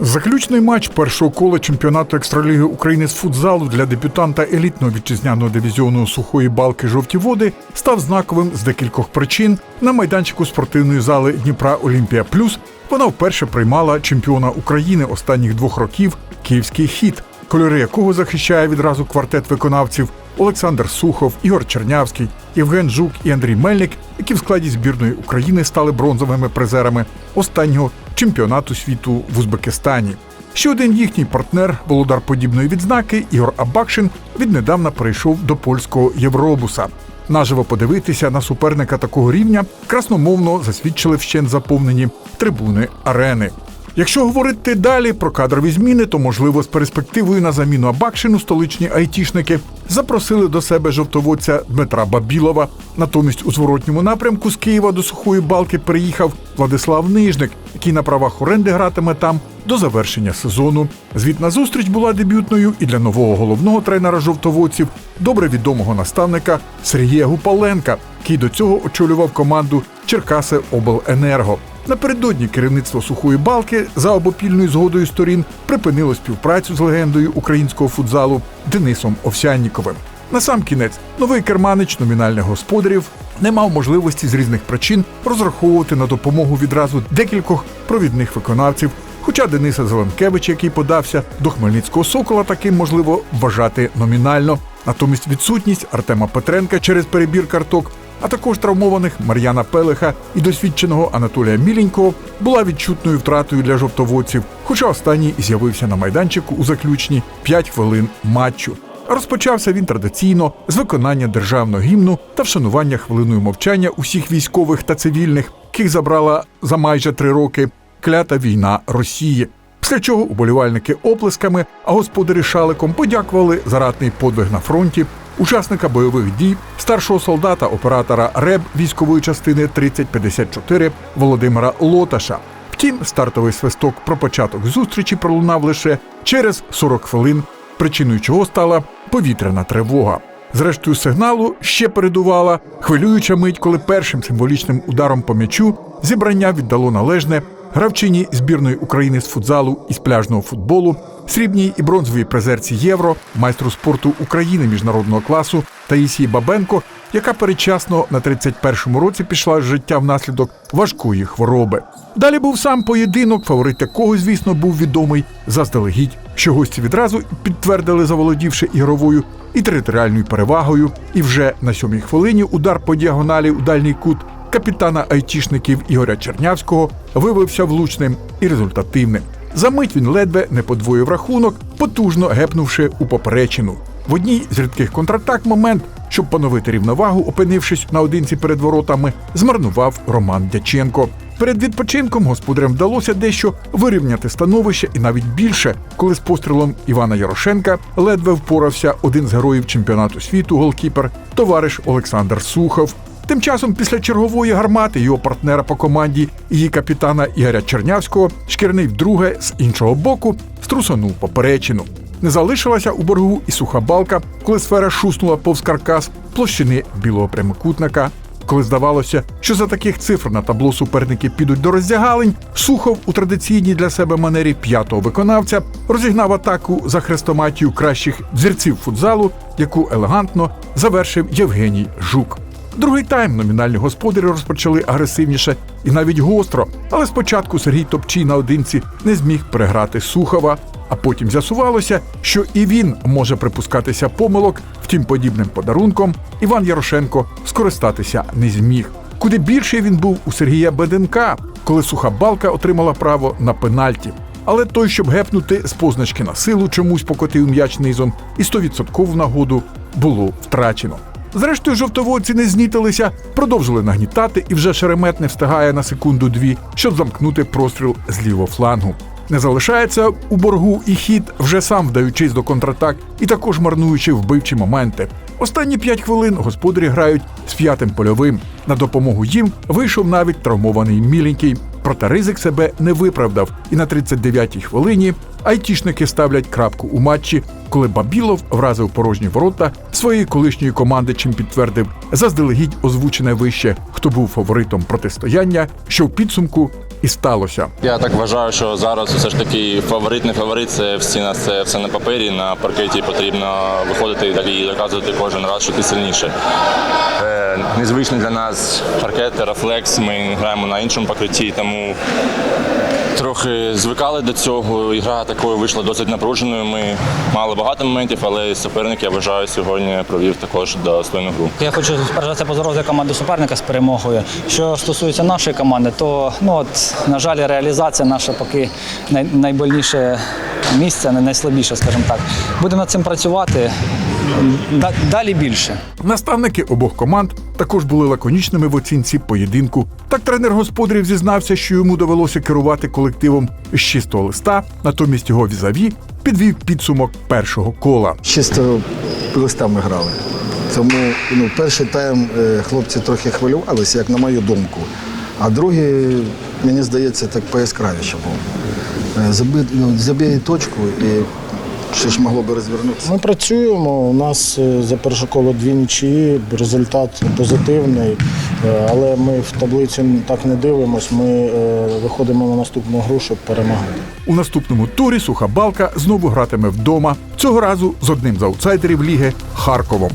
Заключний матч першого кола чемпіонату екстраліги України з футзалу для дебютанта елітного вітчизняного дивізіону сухої балки жовті води став знаковим з декількох причин на майданчику спортивної зали Дніпра Олімпія Плюс. Вона вперше приймала чемпіона України останніх двох років Київський хід, кольори якого захищає відразу квартет виконавців Олександр Сухов, Ігор Чернявський, Євген Жук і Андрій Мельник, які в складі збірної України стали бронзовими призерами останнього чемпіонату світу в Узбекистані. Ще один їхній партнер, володар подібної відзнаки Ігор Абакшин, віднедавна перейшов до польського Євробуса. Наживо подивитися на суперника такого рівня красномовно засвідчили вщен заповнені трибуни арени. Якщо говорити далі про кадрові зміни, то можливо з перспективою на заміну Абакшину столичні айтішники запросили до себе жовтоводця Дмитра Бабілова. Натомість у зворотньому напрямку з Києва до сухої балки приїхав Владислав Нижник, який на правах оренди гратиме там до завершення сезону. Звітна зустріч була дебютною і для нового головного тренера жовтоводців, добре відомого наставника Сергія Гупаленка, який до цього очолював команду Черкаси Обленерго. Напередодні керівництво сухої балки за обопільною згодою сторін припинило співпрацю з легендою українського футзалу Денисом Овсянніковим. Насамкінець, новий керманич номінальних господарів не мав можливості з різних причин розраховувати на допомогу відразу декількох провідних виконавців. Хоча Дениса Зеленкевича, який подався до Хмельницького сокола, таким можливо вважати номінально. Натомість відсутність Артема Петренка через перебір карток а також травмованих Мар'яна Пелеха і досвідченого Анатолія Міленького була відчутною втратою для жовтоводців, хоча останній з'явився на майданчику у заключні 5 хвилин матчу. Розпочався він традиційно з виконання державного гімну та вшанування хвилиною мовчання усіх військових та цивільних, яких забрала за майже три роки клята війна Росії. Після чого уболівальники оплесками, а господарі шаликом подякували за ратний подвиг на фронті учасника бойових дій, старшого солдата оператора РЕБ військової частини 3054 Володимира Лоташа. Втім, стартовий свисток про початок зустрічі пролунав лише через 40 хвилин, причиною чого стала повітряна тривога. Зрештою, сигналу ще передувала хвилююча мить, коли першим символічним ударом по м'ячу зібрання віддало належне гравчині збірної України з футзалу і з пляжного футболу, срібній і бронзовій призерці Євро, майстру спорту України міжнародного класу Таїсії Бабенко, яка передчасно на 31-му році пішла з життя внаслідок важкої хвороби. Далі був сам поєдинок, фаворит якого, звісно, був відомий заздалегідь, що гості відразу підтвердили, заволодівши ігровою і територіальною перевагою. І вже на сьомій хвилині удар по діагоналі у дальній кут капітана айтішників Ігоря Чернявського виявився влучним і результативним. За мить він ледве не подвоїв рахунок, потужно гепнувши у поперечину. В одній з рідких контратак момент, щоб поновити рівновагу, опинившись наодинці перед воротами, змарнував Роман Дяченко. Перед відпочинком господарям вдалося дещо вирівняти становище і навіть більше, коли з пострілом Івана Ярошенка ледве впорався один з героїв чемпіонату світу голкіпер, товариш Олександр Сухов. Тим часом, після чергової гармати його партнера по команді, її капітана Ігоря Чернявського, шкірний вдруге з іншого боку струсонув поперечину. Не залишилася у боргу і суха балка, коли сфера шуснула повз каркас площини білого прямокутника. Коли здавалося, що за таких цифр на табло суперники підуть до роздягалень, Сухов у традиційній для себе манері п'ятого виконавця розігнав атаку за хрестоматію кращих дзірців футзалу, яку елегантно завершив Євгеній Жук. Другий тайм номінальні господарі розпочали агресивніше і навіть гостро. Але спочатку Сергій Топчій наодинці не зміг переграти Сухова, а потім з'ясувалося, що і він може припускатися помилок, втім, подібним подарунком Іван Ярошенко скористатися не зміг. Куди більший він був у Сергія Беденка, коли суха балка отримала право на пенальті. Але той, щоб гепнути з позначки на силу, чомусь покотив м'яч низом, і 100% нагоду було втрачено. Зрештою, жовтоводці не знітилися, продовжили нагнітати, і вже шеремет не встигає на секунду-дві, щоб замкнути простріл з лівого флангу. Не залишається у боргу і хід, вже сам вдаючись до контратак і також марнуючи вбивчі моменти. Останні п'ять хвилин господарі грають з п'ятим польовим. На допомогу їм вийшов навіть травмований міленький. Проте ризик себе не виправдав, і на 39-й хвилині айтішники ставлять крапку у матчі, коли Бабілов вразив порожні ворота своєї колишньої команди, чим підтвердив заздалегідь озвучене вище, хто був фаворитом протистояння, що в підсумку і сталося. Я так вважаю, що зараз все ж таки фаворит, не фаворит, це всі нас це все на папері. На паркеті потрібно виходити і так і доказувати кожен раз, що ти сильніше. Е, незвичний для нас паркет, рефлекс. Ми граємо на іншому покритті, тому трохи звикали до цього. Ігра такою вийшла досить напруженою. Ми мали багато моментів, але суперник, я вважаю, сьогодні провів також достойну гру. Я хочу перш за все поздоровити команду суперника з перемогою. Що стосується нашої команди, то ну от на жаль, реалізація наша поки найбольніше місце, не найслабіше, скажімо так. Будемо над цим працювати. Далі більше. Наставники обох команд також були лаконічними в оцінці поєдинку. Так тренер господарів зізнався, що йому довелося керувати колективом з чистого листа, натомість його візаві підвів підсумок першого кола. чисто листами грали. Тому ну, перший тайм е, хлопці трохи хвилювалися, як на мою думку. А другий, мені здається, так пояскравіше був. Е, Забий, ну, забій точку і що ж могло би розвернутися. Ми працюємо. У нас е, за перше коло дві нічиї, результат позитивний, Е, але ми в таблиці так не дивимося. Ми виходимо на наступну гру, щоб перемагати. У наступному турі суха балка знову гратиме вдома. Цього разу з одним з аутсайдерів ліги Харковом.